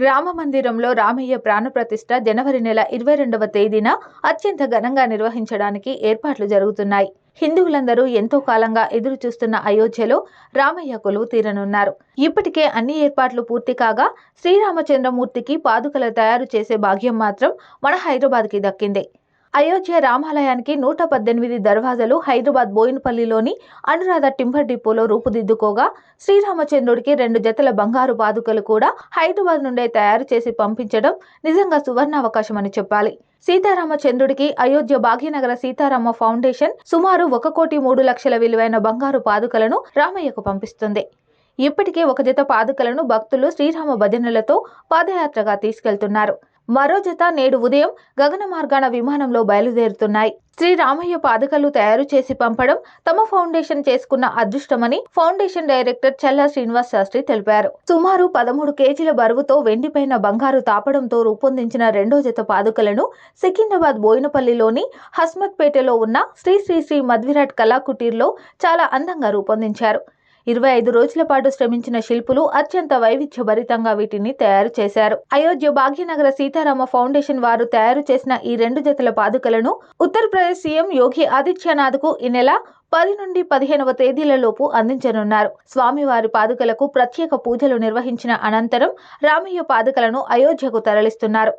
రామ మందిరంలో రామయ్య ప్రాణప్రతిష్ఠ జనవరి నెల ఇరవై రెండవ తేదీన అత్యంత ఘనంగా నిర్వహించడానికి ఏర్పాట్లు జరుగుతున్నాయి. హిందువులందరూ ఎంతో కాలంగా ఎదురు చూస్తున్న అయోధ్యలో రామయ్య కొలువు తీరనున్నారు. ఇప్పటికే అన్ని ఏర్పాట్లు పూర్తి కాగా శ్రీరామచంద్రమూర్తికి పాదుకల తయారు చేసే భాగ్యం మాత్రం మన హైదరాబాద్కి దక్కింది. అయోధ్య రామాలయానికి నూట పద్దెనిమిది దర్వాజలు హైదరాబాద్ బోయినపల్లిలోని అనురాధ టింబర్ డిపోలో రూపుదిద్దుకోగా శ్రీరామచంద్రుడికి రెండు జతల బంగారు పాదుకలు కూడా హైదరాబాద్ నుండే తయారు చేసి పంపించడం నిజంగా సువర్ణావకాశమని చెప్పాలి. సీతారామచంద్రుడికి అయోధ్య భాగ్యనగర సీతారామ ఫౌండేషన్ సుమారు ఒక కోటి మూడు లక్షల విలువైన బంగారు పాదుకలను రామయ్యకు పంపిస్తుంది. ఇప్పటికే ఒక జత పాదుకలను భక్తులు శ్రీరామ భజనలతో పాదయాత్రగా తీసుకెళ్తున్నారు. మరో జత నేడు ఉదయం గగన మార్గాన విమానంలో బయలుదేరుతున్నాయి. శ్రీ రామయ్య పాదుకలు తయారు చేసి పంపడం తమ ఫౌండేషన్ చేసుకున్న అదృష్టమని ఫౌండేషన్ డైరెక్టర్ చల్లా శ్రీనివాస్ శాస్త్రి తెలిపారు. సుమారు పదమూడు కేజీల బరువుతో వెండిపైన బంగారు తాపడంతో రూపొందించిన రెండో జత పాదుకలను సికింద్రాబాద్ బోయినపల్లిలోని హస్మత్పేటలో ఉన్న శ్రీ శ్రీ శ్రీ మధ్విరాట్ కళాకుటీర్లో చాలా అందంగా రూపొందించారు. ఇరవై ఐదు రోజుల పాటు శ్రమించిన శిల్పులు అత్యంత వైవిధ్యభరితంగా వీటిని తయారు చేశారు. అయోధ్య భాగ్యనగర సీతారామ ఫౌండేషన్ వారు తయారు చేసిన ఈ రెండు జతల పాదుకలను ఉత్తరప్రదేశ్ సీఎం యోగి ఆదిత్యనాథ్కు ఈ నెల పది నుండి పదిహేనవ తేదీలలోపు అందించనున్నారు. స్వామివారి పాదుకలకు ప్రత్యేక పూజలు నిర్వహించిన అనంతరం రామయ్య పాదుకలను అయోధ్యకు తరలిస్తున్నారు.